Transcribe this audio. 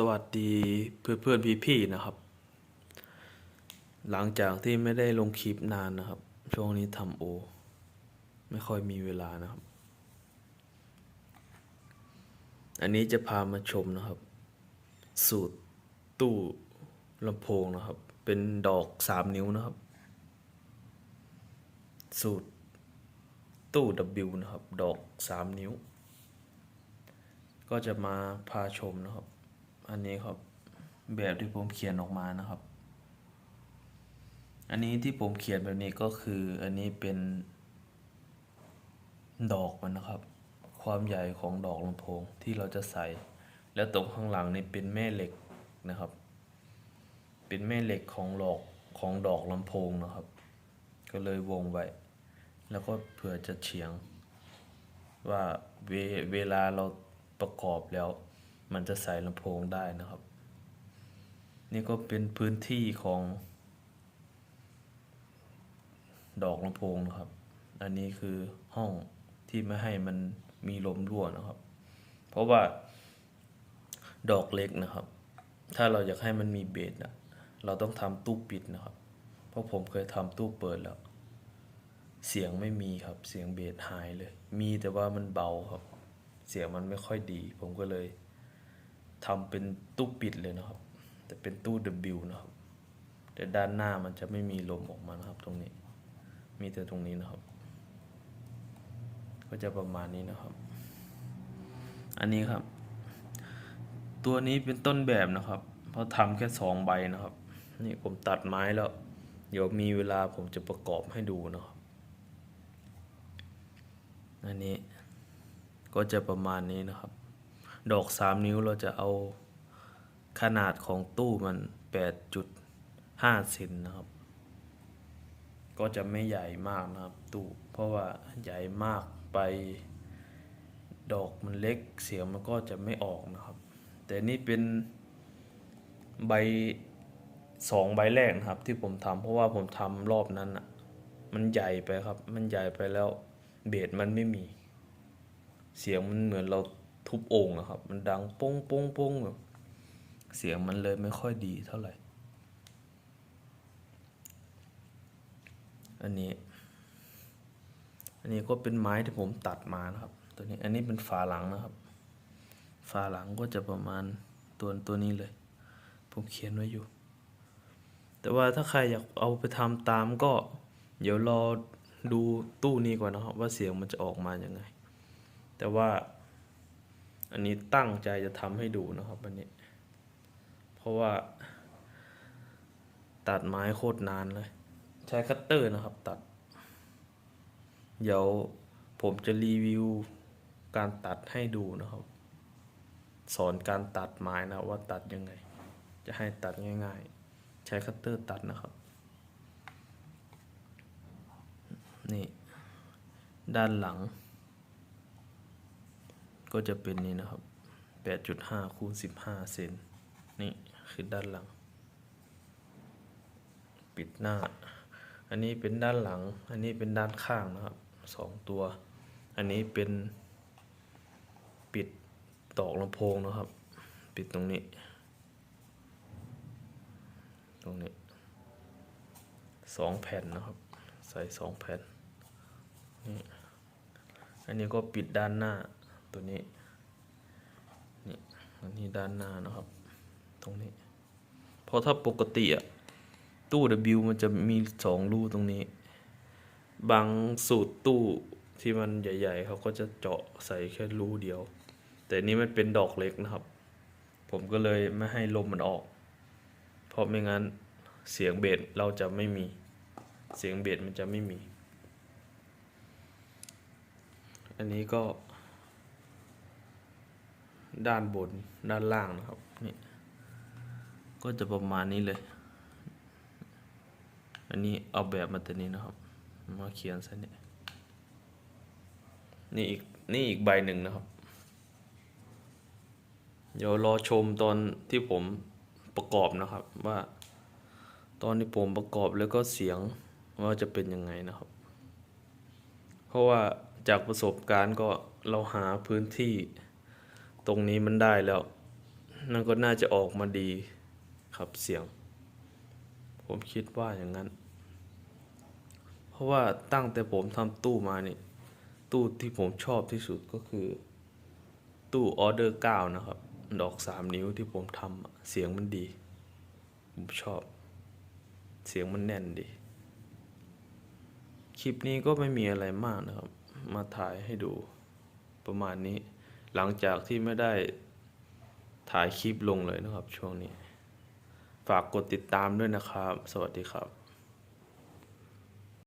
สวัสดีเพื่อนเพื่อนพี่พี่ๆนะครับ หลังจากที่ไม่ได้ลงคลิปนานนะครับ ช่วงนี้ทำโอ ไม่ค่อยมีเวลานะครับ อันนี้จะพามาชมนะครับ สูตรตู้ลำโพงนะครับ เป็นดอกสามนิ้วนะครับ สูตรตู้ W นะครับ ดอกสามนิ้ว ก็จะมาพาชมนะครับ อันนี้ครับแบบที่ผมเขียนออกมานะครับ อันนี้ที่ผมเขียนแบบนี้ก็คืออันนี้เป็นดอกมันนะครับ ความใหญ่ของดอกลำโพงที่เราจะใส่ แล้วตรงข้างหลังนี่เป็นแม่เหล็กนะครับ เป็นแม่เหล็กของหลอกของดอกลำโพงนะครับ ก็เลยวงไว้ แล้วก็เผื่อจะเฉียง ว่าเวเวลาเราประกอบแล้ว มันจะใส่ลำโพงได้นะครับ นี่ก็เป็นพื้นที่ของ ดอกลำโพงนะครับ อันนี้คือห้องที่ไม่ให้มันมีลมรั่วนะครับ เพราะว่าดอกเล็กนะครับ ถ้าเราอยากให้มันมีเบสอะเราต้องทำตู้ปิดนะครับ เพราะผมเคยทำตู้เปิดแล้ว เสียงไม่มีครับ เสียงเบสหายเลย มีแต่ว่ามันเบาครับ เสียงมันไม่ค่อยดี ผมก็เลย ทำเป็นตู้ปิดเลยนะครับ แต่เป็นตู้ W นะครับ แต่ด้านหน้ามันจะไม่มีลมออกมานะครับ ตรงนี้ มีแต่ตรงนี้นะครับ ก็จะประมาณนี้นะครับ อันนี้ครับ ตัวนี้เป็นต้นแบบนะครับ เพราะทำแค่สองใบนะครับ นี่ผมตัดไม้แล้ว เดี๋ยวมีเวลาผมจะประกอบให้ดูนะครับ อันนี้ก็จะประมาณนี้นะครับ ดอกสามนิ้วเราจะเอาขนาดของตู้มันแปดจุดห้าเซนนะครับ ก็จะไม่ใหญ่มากนะครับตู้เพราะว่าใหญ่มากไป ดอกมันเล็กเสียงมันก็จะไม่ออกนะครับ แต่นี่เป็นใบสองใบแรกนะครับ ที่ผมทำเพราะว่าผมทำรอบนั้นอะมันใหญ่ไปครับ มันใหญ่ไปแล้วเบสมันไม่มี เสียงมันเหมือนเรา ทุบโอ่งอะครับ มันดังป้งป้งป้งแบบเสียงมันเลยไม่ค่อยดีเท่าไหร่ อันนี้ อันนี้ก็เป็นไม้ที่ผมตัดมานะครับ ตัวนี้ อันนี้เป็นฝาหลังนะครับ ฝาหลังก็จะประมาณตัวตัวนี้เลย ผมเขียนไว้อยู่ แต่ว่าถ้าใครอยากเอาไปทำตามก็ เดี๋ยวรอดูตู้นี้ก่อนนะครับ ว่าเสียงมันจะออกมาอย่างไง แต่ว่า อันนี้ตั้งใจจะทำให้ดูนะครับอันนี้ เพราะว่า ตัดไม้โคตรนานเลย ใช้คัตเตอร์นะครับ ตัด เดี๋ยวผมจะรีวิวการตัดให้ดูนะครับ สอนการตัดไม้นะว่าตัดยังไง จะให้ตัดง่าย ๆ ใช้คัตเตอร์ตัดนะครับ นี่ ด้านหลัง ก็จะเป็นนี้นะครับ 8.5คูณ15 เซน นี่คือด้านหลัง ปิดหน้า อันนี้เป็นด้านหลัง อันนี้เป็นด้านข้างนะครับสองตัว อันนี้เป็นปิดตอกลำโพงนะครับ ปิดตรงนี้ ตรงนี้สองแผ่นนะครับ ใส่สองแผ่นนี่อันนี้ก็ปิดด้านหน้า ตัวนี้นี่อันนี้ด้านหน้านะครับ ตรงนี้เพราะถ้าปกติอะตู้ W มันจะมีสองรูตรงนี้ บางสูตรตู้ที่มันใหญ่ ๆ เขาก็จะเจาะใส่แค่รูเดียว แต่นี้มันเป็นดอกเล็กนะครับ ผมก็เลยไม่ให้ลมมันออก เพราะไม่งั้นเสียงเบสเราจะไม่มี เสียงเบสมันจะไม่มี อันนี้ก็ ด้านบนด้านล่างนะครับนี่ก็จะประมาณนี้เลย อันนี้เอาแบบมาตัวนี้นะครับ มาเขียนใส่นี่นี่อีกนี่อีกใบหนึ่งนะครับ เดี๋ยวรอชมตอนที่ผมประกอบนะครับว่า ตอนที่ผมประกอบแล้วก็เสียงว่าจะเป็นยังไงนะครับ เพราะว่าจากประสบการณ์ก็เราหาพื้นที่ ตรงนี้มันได้แล้วนั่นก็น่าจะออกมาดีครับเสียง ผมคิดว่าอย่างนั้น เพราะว่าตั้งแต่ผมทำตู้มานี่ ตู้ที่ผมชอบที่สุดก็คือ ตู้ออเดอร์เก้านะครับ ดอกสามนิ้วที่ผมทำเสียงมันดี ผมชอบ เสียงมันแน่นดี คลิปนี้ก็ไม่มีอะไรมากนะครับ มาถ่ายให้ดูประมาณนี้ หลังจากที่ไม่ได้ถ่ายคลิปลงเลยนะครับช่วงนี้ ฝากกดติดตามด้วยนะครับ สวัสดีครับ